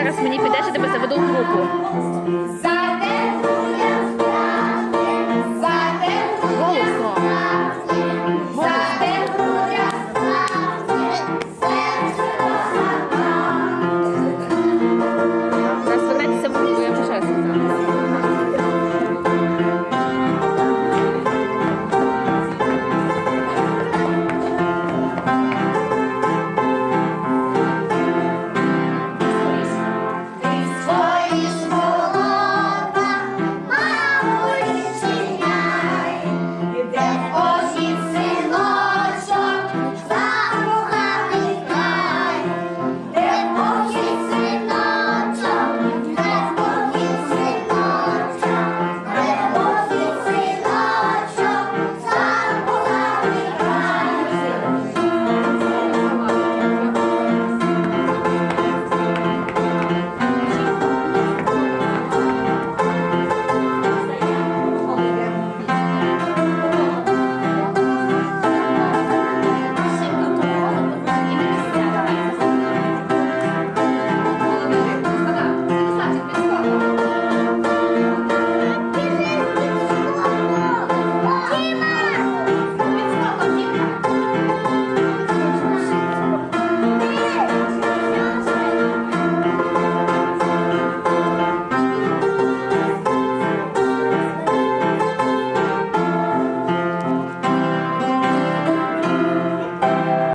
зараз мені підеш, я тебе заведу в групу.